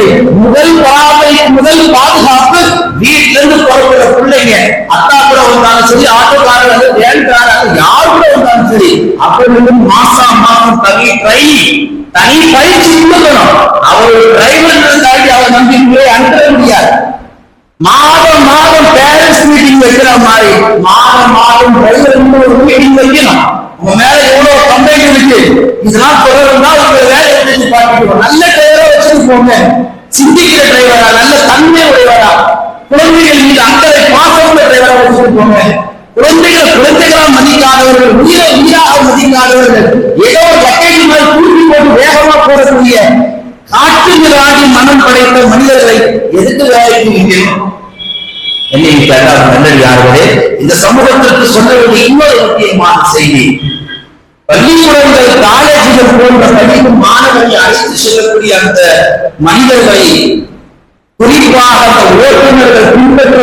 பிள்ளை முதல் பார்வை முதல் பாதுகாப்பு வீட்டுல இருந்து புறப்படுற பிள்ளைங்க. அத்தா கூட வந்தாலும் சரி ஆட்டோக்காரர் வேன்காரர் யார் கூட வந்தாலும் சரி அப்படி மாசம் மாசம் தனி ட்ரை தனி பயிற்சி கொடுக்கணும். அவர் டிரைவர் இருந்தாடி அவர் நம்பி அனுப்ப முடியாது. மாதம் மாதம் பேரண்ட்ஸ் மீட்டிங் வைக்கிற மாதிரி மாதம் மாதம் டிரைவர் ஒரு மீட்டிங் வைக்கணும். உங்க மேல எவ்வளவு கம்ப்ளைண்ட் இருக்கு? இதெல்லாம் தொடர்ந்தா உங்க வேலை செஞ்சு பார்த்துக்கணும். நல்ல டிரைவரா போங்க. சிந்திக்கிற டிரைவரா நல்ல தன்மை உடையவரா? குழந்தைகள் மீது அக்கறை பாசமுள்ள டிரைவரா வச்சுட்டு போங்க. குழந்தைகள் குழந்தைகளா மதிக்காதவர்கள் உயிரை உயிராக மதிக்காதவர்கள் ஏதோ ஒரு பக்கெட் மாதிரி தூக்கி போட்டு வேகமா போடக்கூடிய காட்டு மிராடி மனம் படைத்த மனிதர்களை எதுக்கு வேலைக்கு வைக்கணும் என்னை கேட்டால் நல்லடியார்களே இந்த சமூகத்திற்கு சொல்ல வேண்டிய இன்னொரு முக்கியமான செய்தி. பள்ளிக்கூடங்கள் காலேஜுகள் போன்ற படிக்கும் மாணவர்களை அழைத்து செல்லக்கூடிய அந்த மனிதர்களை குறிப்பாக அந்த ஓட்டுநர்கள் பின்பற்ற